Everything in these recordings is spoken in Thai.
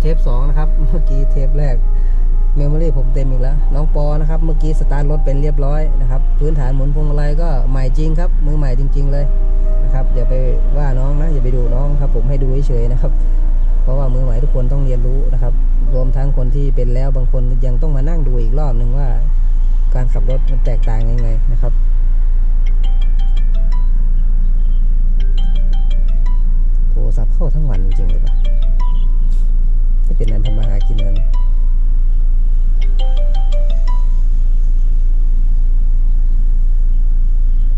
เทปสองนะครับ เมื่อกี้เทปแรกเมมโมรี่ผมเต็มอีกแล้ว น้องปอนะครับ เมื่อกี้สตาร์ทรถเป็นเรียบร้อยนะครับ พื้นฐานหมุนพวงมาลัยก็ใหม่จริงครับ มือใหม่จริง ๆ เลยนะครับ อย่าไปว่าน้องนะ อย่าไปดูน้องครับ ผมให้ดูเฉยๆนะครับ เพราะว่ามือใหม่ทุกคนต้องเรียนรู้นะครับ รวมทั้งคนที่เป็นแล้วบางคนยังต้องมานั่งดูอีกรอบหนึ่งว่า การขับรถมันแตกต่างยังไงนะครับโทรศัพท์เข้าทั้งวันจริงเลยปะ เป็นนันทำมาหากินกัน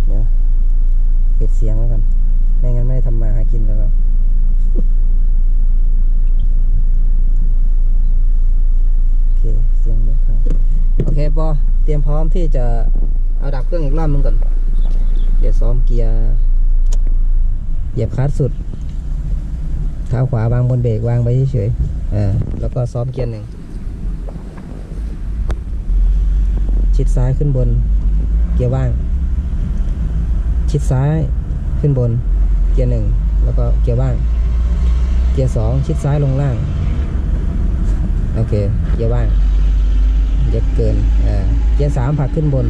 เดี๋ยวปิดเสียงไว้กันไม่งั้นไม่ได้ทำมาหากินกันหรอกโอเคเสียงเดียวครับโอเคปอเตรียมพร้อมที่จะเอาดับเครื่องอีกรอบนึงก่อน เดี๋ยวซ้อมเกียร์เหยียบคลัตช์สุดเท้าขวาวางบนเบรกวางไว้เฉยๆ อ่าแล้วก็ซ้อมเกียร์หนึ่งชิดซ้ายขึ้นบน เกียร์ว่าง ชิดซ้ายขึ้นบน เกียร์หนึ่งแล้วก็เกียร์ว่าง เกียร์สองชิดซ้ายลงล่าง โอเค เกียร์ว่างเยอะเกินอ่าเกียร์สามผลักขึ้นบน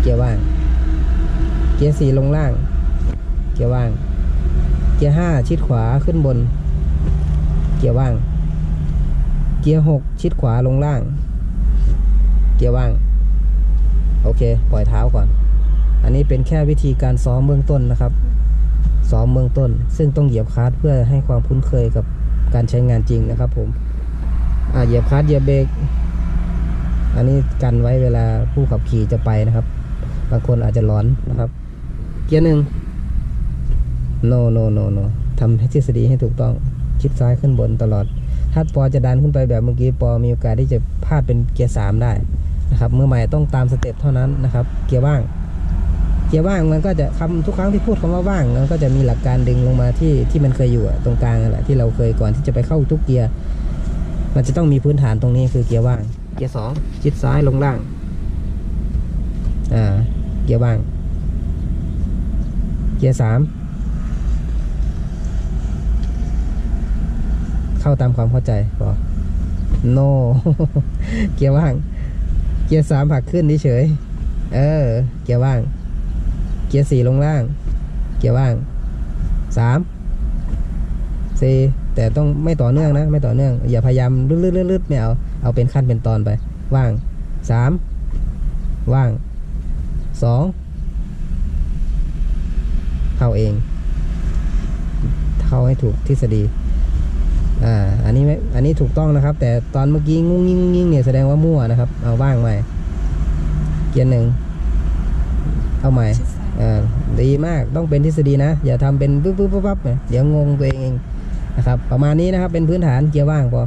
เกียร์ว่าง เกียร์สี่ลงล่าง เกียร์ว่าง เกียร์ห้าชิดขวาขึ้นบน เกียร์ว่าง เกียร์หกชิดขวาลงล่าง เกียร์ว่าง โอเค ปล่อยเท้าก่อน อันนี้เป็นแค่วิธีการซ้อมเบื้องต้นนะครับ ซ้อมเบื้องต้น ซึ่งต้องเหยียบคลัตช์เพื่อให้ความคุ้นเคยกับการใช้งานจริงนะครับ ผม อ่าเหยียบคลัตช์เหยียบเบรก อันนี้กันไว้เวลาผู้ขับขี่จะไปนะครับ บางคนอาจจะร้อนนะครับ เกียร์หนึ่ง no no no no ทำให้ทฤษฎีให้ถูกต้อง ชิดซ้ายขึ้นบนตลอด ถ้าปอจะดันขึ้นไปแบบเมื่อกี้ปอมีโอกาสที่จะพลาดเป็นเกียร์สามได้นะครับเมื่อใหม่ต้องตามสเต็ปเท่านั้นนะครับ เกียร์ว่าง เกียร์ว่างมันก็จะคำทุกครั้งที่พูดคำว่าว่างมันก็จะมีหลักการดึงลงมาที่ที่มันเคยอยู่ตรงกลางแหละที่เราเคยก่อนที่จะไปเข้าทุกเกียร์มันจะต้องมีพื้นฐานตรงนี้คือเกียร์ว่าง เกียร์สองชิดซ้ายลงล่างอ่าเกียร์ว่าง เกียร์สาม เข้าตามความเข้าใจพอ no เกียร์ว่าง เกียร์สามผลักขึ้นเฉย เออ เกียร์ว่าง เกียร์สี่ลงล่าง เกียร์ว่างสามสี่แต่ต้องไม่ต่อเนื่องนะ ไม่ต่อเนื่อง อย่าพยายามลืดๆๆๆไม่เอา เอาเป็นขั้นเป็นตอนไป ว่างสามว่างสองเข้าเอง เข้าให้ถูกทฤษฎี อ่าอันนี้ไม่อันนี้ถูกต้องนะครับ แต่ตอนเมื่อกี้งุ้งงิ้งงุ้งยิงเนี่ยแสดงว่ามั่วนะครับ เอาว่างใหม่ เกียร์หนึ่งเอาใหม่อ่าดีมากต้องเป็นทฤษฎีนะ อย่าทำเป็นปุ๊บปุ๊บปุ๊บปั๊บเดี๋ยวงงตัวเองเองนะครับ ประมาณนี้นะครับเป็นพื้นฐานเกียร์ว่างพอ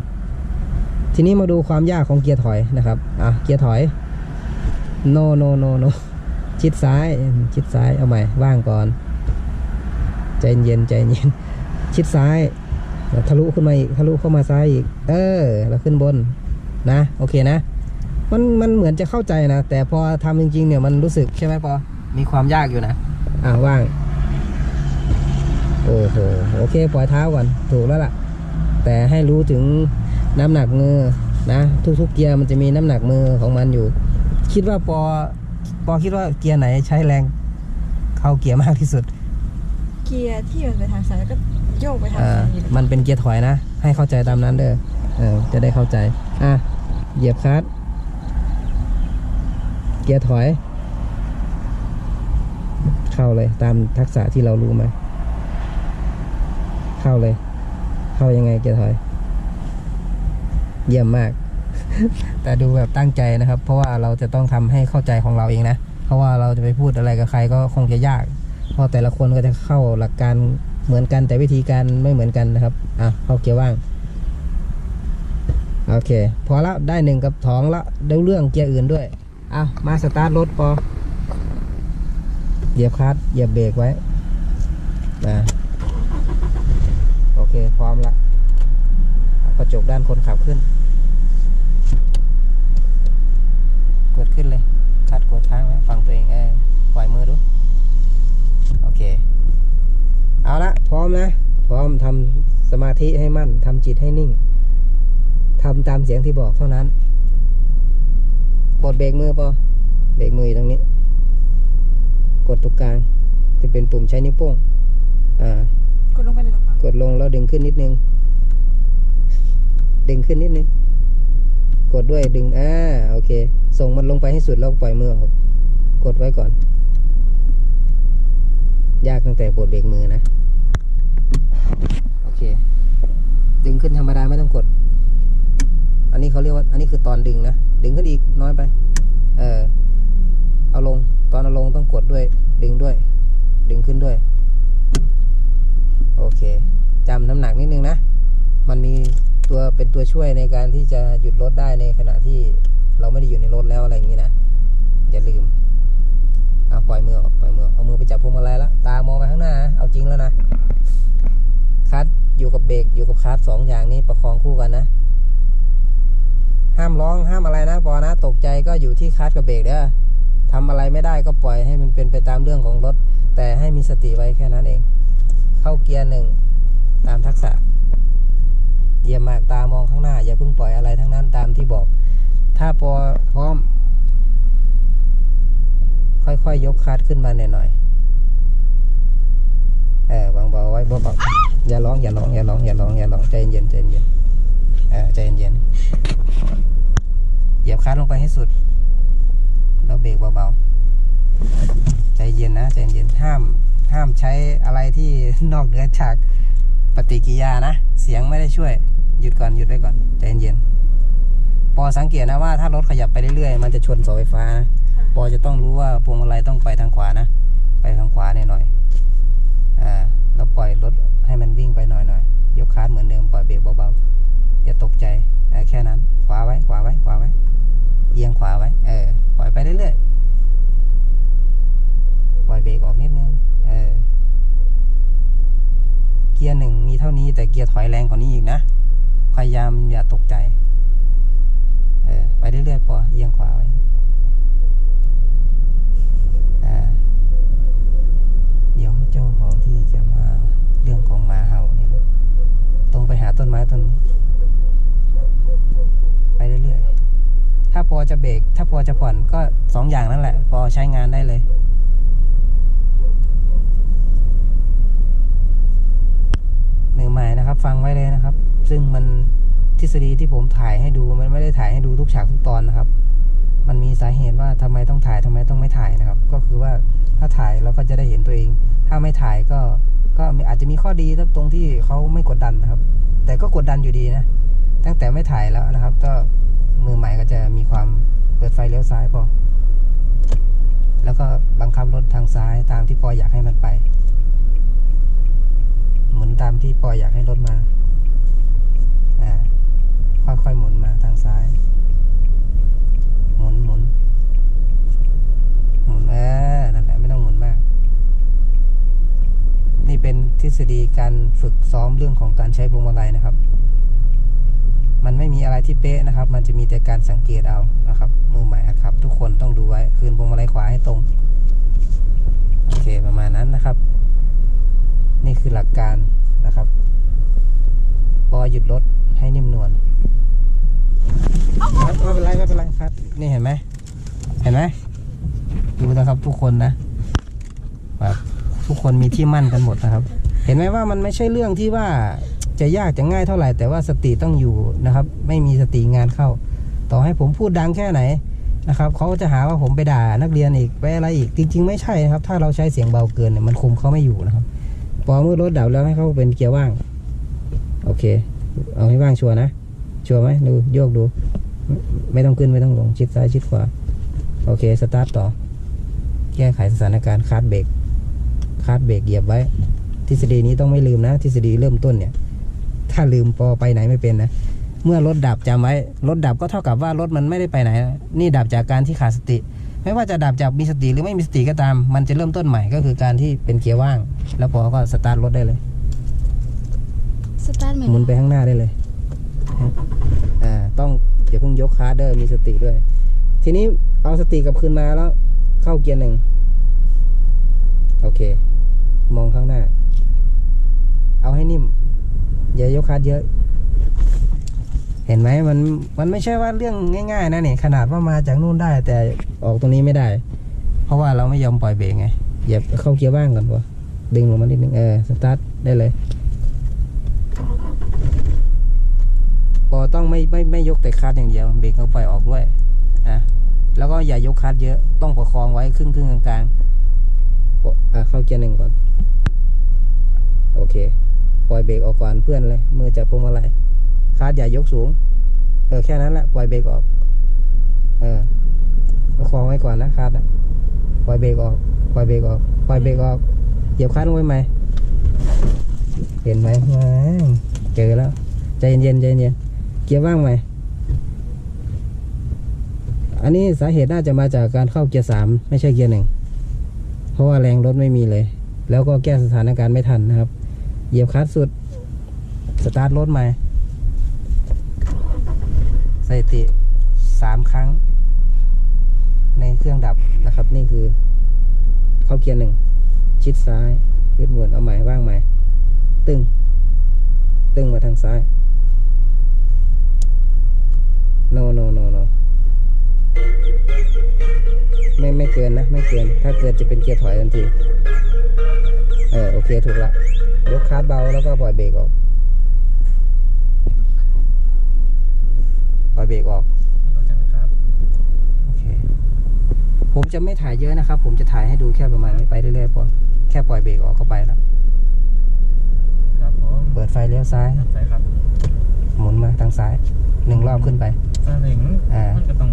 ทีนี้มาดูความยากของเกียร์ถอยนะครับอะเกียร์ถอย no no no no ชิดซ้าย ชิดซ้ายเอาใหม่ว่างก่อน ใจเย็นใจเย็น ชิดซ้าย ทะลุขึ้นมาอีกทะลุเข้ามาซ้ายอีก เออ แล้วขึ้นบนนะ โอเคนะ มันมันเหมือนจะเข้าใจนะ แต่พอทำจริง ๆ เนี่ยมันรู้สึกใช่ไหมปอ มีความยากอยู่นะ อ่าว่าง โอ้โห โอเค ปล่อยเท้าก่อน ถูกแล้วล่ะ แต่ให้รู้ถึงน้ำหนักมือนะ ทุกๆเกียร์มันจะมีน้ำหนักมือของมันอยู่ คิดว่าปอ ปอคิดว่าเกียร์ไหนใช้แรง เข้าเกียร์มากที่สุด เกียร์ที่มันไปทางซ้ายก็ โยกไปทางอ่าซ้ายมันเป็นเกียร์ถอยนะ ให้เข้าใจตามนั้นเด้อเออจะได้เข้าใจ อะ เหยียบคลัตช์เกียร์ถอย เข้าเลยตามทักษะที่เรารู้ไหมเข้าเลย เข้ายังไงเกียร์ถอย เยี่ยมมาก แต่ดูแบบตั้งใจนะครับ เพราะว่าเราจะต้องทำให้เข้าใจของเราเองนะ เพราะว่าเราจะไปพูดอะไรกับใครก็คงจะยาก เพราะแต่ละคนก็จะเข้าหลักการ เหมือนกันแต่วิธีการไม่เหมือนกันนะครับ อะเข้าเกียร์ว่าง โอเค พอละได้หนึ่งกับสองละเดี๋ยวเรื่องเกียร์อื่นด้วยอะมาสตาร์ทรถปอเหยียบคลัตช์เหยียบเบรกไว้นะโอเค พร้อมละกระจกด้านคนขับขึ้น กดขึ้นเลยคัดกดค้างไว้ฟังตัวเองเออปล่อยมือดู โอเค เอาละพร้อมนะ พร้อมทำสมาธิให้มั่นทำจิตให้นิ่งทำตามเสียงที่บอกเท่านั้นปลดเบรกมือปอเบรกมืออยู่ตรงนี้ กดตรงกลางจะเป็นปุ่มใช้นิ้วโป้งอ่ากดลงไปเลยเหรอคะกดลงแล้วดึงขึ้นนิดนึง ดึงขึ้นนิดนึง กดด้วยดึงอ่าโอเค ส่งมันลงไปให้สุดแล้วปล่อยมือออก กดไว้ก่อน ยากตั้งแต่ปลดเบรกมือนะ โอเค ดึงขึ้นธรรมดาไม่ต้องกด อันนี้เขาเรียกว่า อันนี้คือตอนดึงนะ ดึงขึ้นอีกน้อยไป เออ เอาลง ตอนเอาลงต้องกดด้วย ดึงด้วย ดึงขึ้นด้วย โอเคจำน้ำหนักนิดนึงนะ มันมีตัวเป็นตัวช่วยในการที่จะหยุดรถได้ในขณะที่เราไม่ได้อยู่ในรถแล้วอะไรอย่างนี้นะ อย่าลืม อาปล่อยมือออกปล่อยมือเอามือไปจับพวงมาลัยแล้วตามองไปข้างหน้า เอาจริงแล้วนะคัดอยู่กับเบรกอยู่กับคัดสองอย่างนี้ประคองคู่กันนะ ห้ามร้องห้ามอะไรนะปอนะ ตกใจก็อยู่ที่คัดกับเบรกเด้อทำอะไรไม่ได้ก็ปล่อยให้มันเป็นไปตามเรื่องของรถ แต่ให้มีสติไว้แค่นั้นเอง เข้าเกียร์หนึ่งตามทักษะเยี่ยมมากตามองข้างหน้า อย่าเพิ่งปล่อยอะไรทั้งนั้นตามที่บอก ถ้าพอพร้อม ค่อยๆยยกคลัดขึ้นมาหน่อยๆเออวางเบาๆไว้เบาๆอย่าร้องอย่าร้องอย่าร้องอย่าร้องอย่าร้องใจเย็นๆใจเย็นเออใจเย็นๆเหยียบคลัดลงไปให้สุดแล้วเบรกเบาๆใจเย็นนะใจเย็นห้ามห้ามใช้อะไรที่นอกเหนือจากปฏิกิริยานะ เสียงไม่ได้ช่วย หยุดก่อนหยุดไว้ก่อนใจเย็นๆปอสังเกตนะว่าถ้ารถขยับไปเรื่อยๆ มันจะชนเสาไฟฟ้านะ ปอจะต้องรู้ว่าพวงมาลัยต้องไปทางขวานะ ไปทางขวาหน่อยๆอ่าเราปล่อยรถให้มันวิ่งไปหน่อยๆยยกคาร์เหมือนเดิมปล่อยเบรกเบาๆอย่าตกใจอ่แค่นั้น ขวาไว้ขวาไว้ขวาไว้เอียงขวาไว้เออปล่อยไปเรื่อยๆปล่อยเบรกออกนิดนึงเออเกียร์หนึ่งมีเท่านี้แต่เกียร์ถอยแรงกว่านี้อีกนะพยายามอย่าตกใจ เออไปเรื่อยๆปอเอียงขวาไว้ ต้นไม้ต้นนู้นไปเรื่อยๆ ถ้าพอจะเบรก ถ้าพอจะผ่อนก็สองอย่างนั่นแหละ พอใช้งานได้เลย หนึ่งใหม่นะครับ ฟังไว้เลยนะครับ ซึ่งมันทฤษฎีที่ผมถ่ายให้ดูมันไม่ได้ถ่ายให้ดูทุกฉากทุกตอนนะครับ มันมีสาเหตุว่าทำไมต้องถ่ายทำไมต้องไม่ถ่ายนะครับ ก็คือว่าถ้าถ่ายเราก็จะได้เห็นตัวเอง ถ้าไม่ถ่ายก็ก็อาจจะมีข้อดีตรงที่เขาไม่กดดันนะครับ แต่ก็กดดันอยู่ดีนะ ตั้งแต่ไม่ถ่ายแล้วนะครับ ก็มือใหม่ก็จะมีความเปิดไฟเลี้ยวซ้ายพอแล้วก็บังคับรถทางซ้ายตามที่ปออยากให้มันไป หมุนตามที่ปออยากให้รถมา อ่า ค่อยๆหมุนมาทางซ้าย หมุนหมุนหมุนเออนั่นแหละไม่ต้องหมุนมาก นี่เป็นทฤ ษฎีการฝึกซ้อมเรื่องของการใช้พวงมาลัยนะครับ มันไม่มีอะไรที่เป๊ะนะครับ มันจะมีแต่การสังเกตเอานะครับ มือใหม่หัดขับ ทุกคนต้องดูไว้คืนพวงมาลัยขวาให้ตรงโอเคประมาณนั้นนะครับ นี่คือหลักการนะครับพอหยุดรถให้นิ่มนวลครับไม่เป็นไรไม่เป็นไรครับ นี่เห็นไหมเห็นไหมดูนะครับทุกคนนะแบบทุกคนมีที่มั่นกันหมดนะครับ เห็นไหมว่ามันไม่ใช่เรื่องที่ว่าจะยากจะง่ายเท่าไหร่ แต่ว่าสติต้องอยู่นะครับ ไม่มีสติงานเข้า ต่อให้ผมพูดดังแค่ไหนนะครับเขาจะหาว่าผมไปด่านักเรียนอีกไปอะไรอีกจริง ๆ ไม่ใช่นะครับ ถ้าเราใช้เสียงเบาเกินเนี่ยมันคุมเขาไม่อยู่นะครับพอเมื่อรถดับแล้วให้เขาเป็นเกียร์ว่าง โอเค เอาให้ว่างชัวนะชัวไหมดูโยกดู ไม่ต้องขึ้นไม่ต้องลงชิดซ้ายชิดขวาโอเคสตาร์ทต่อ แก้ไขสถานการณ์คาร์ดเบรกคาร์ดเบรกเหยียบไว้ ทฤษฎีนี้ต้องไม่ลืมนะ ทฤษฎีเริ่มต้นเนี่ย ถ้าลืมปอไปไหนไม่เป็นนะ เมื่อรถดับจำไว้ รถดับก็เท่ากับว่ารถมันไม่ได้ไปไหน นี่ดับจากการที่ขาดสติ ไม่ว่าจะดับจากมีสติหรือไม่มีสติก็ตาม มันจะเริ่มต้นใหม่ก็คือการที่เป็นเกียร์ว่าง แล้วปอก็สตาร์ทรถได้เลยสตาร์ทเหมือนหมุนไปข้างหน้าได้เลยอ่าต้องอย่าเพิ่งยกคาร์ดเดอร์มีสติด้วย ทีนี้เอาสติกลับคืนมาแล้ว เข้าเกียร์หนึ่งโอเค มองข้างหน้าเอาให้นิ่มอย่ายกคัดเยอะ เห็นไหมมันมันไม่ใช่ว่าเรื่องง่ายๆนะเนี่ยขนาดว่ามาจากนู่นได้ แต่ออกตรงนี้ไม่ได้ เพราะว่าเราไม่ยอมปล่อยเบรกไงเหยียบเข้าเกียร์ว่างก่อนวะดึงลงมานิดนึงเออสตาร์ทได้เลยพอต้องไม่ไม่ไม่ยกแต่คัดอย่างเดียวเบรกก็ปล่อยออกด้วยนะแล้วก็อย่ายกคัดเยอะต้องประคองไว้ครึ่งครึ่งกลางๆอะเข้าเกียร์หนึ่งก่อน โอเค ปล่อยเบรกออกก่อนเพื่อนเลย มือจับพวงมาลัยคาดอย่ายกสูง เออแค่นั้นแหละปล่อยเบรกออก เออประคองไว้ก่อนนะคาดนะปล่อยเบรกออกปล่อยเบรกออกปล่อยเบรกออกเหยียบคาดลงไว้ไหมเห็นไหมเจอแล้ว ใจเย็นใจเย็นเกียร์ว่างไหมอันนี้สาเหตุน่าจะมาจากการเข้าเกียร์สามไม่ใช่เกียร์หนึ่งเพราะว่าแรงรถไม่มีเลย แล้วก็แก้สถานการณ์ไม่ทันนะครับ เหยียบคลัตช์สุด สตาร์ทรถใหม่สถิติสามครั้ง ในเครื่องดับนะครับ นี่คือ เข้าเกียร์หนึ่ง ชิดซ้ายขึ้นหมุนเอาใหม่ว่างใหม่ ตึง ตึงมาทางซ้าย no no no no ไม่ไม่เกินนะ ไม่เกิน ถ้าเกินจะเป็นเกียร์ถอยทันที เออโอเคถูกละยกคลัดเบาแล้วก็ปล่อยเบรกออก ปล่อยเบรกออกรถจังเลยครับโอเคผมจะไม่ถ่ายเยอะนะครับ ผมจะถ่ายให้ดูแค่ประมาณนี้ไปเรื่อยๆพอแค่ปล่อยเบรกออกก็ไปแล้วครับผมเปิดไฟเลี้ยวซ้ายใช่ครับ หมุนมาทางซ้ายหนึ่งรอบขึ้นไปซาเล้งอ่ามันก็ต้อง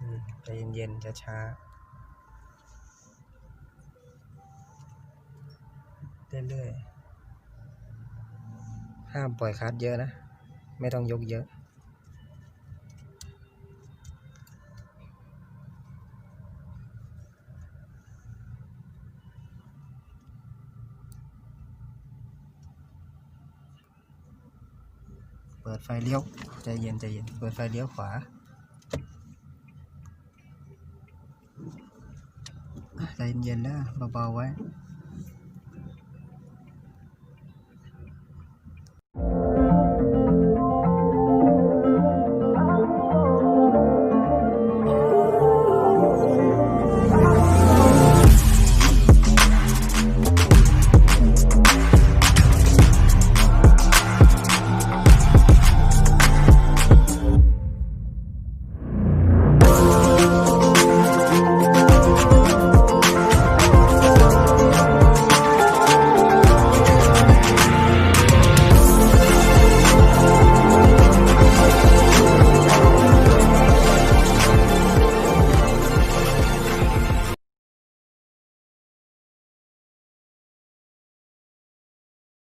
อืมใจเย็นๆช้าๆ เรื่อยๆ ห้ามปล่อยคลัดเยอะนะ ไม่ต้องยกเยอะ เปิดไฟเลี้ยว ใจเย็นใจเย็น เปิดไฟเลี้ยวขวาใจเย็นๆนะเบาๆไว้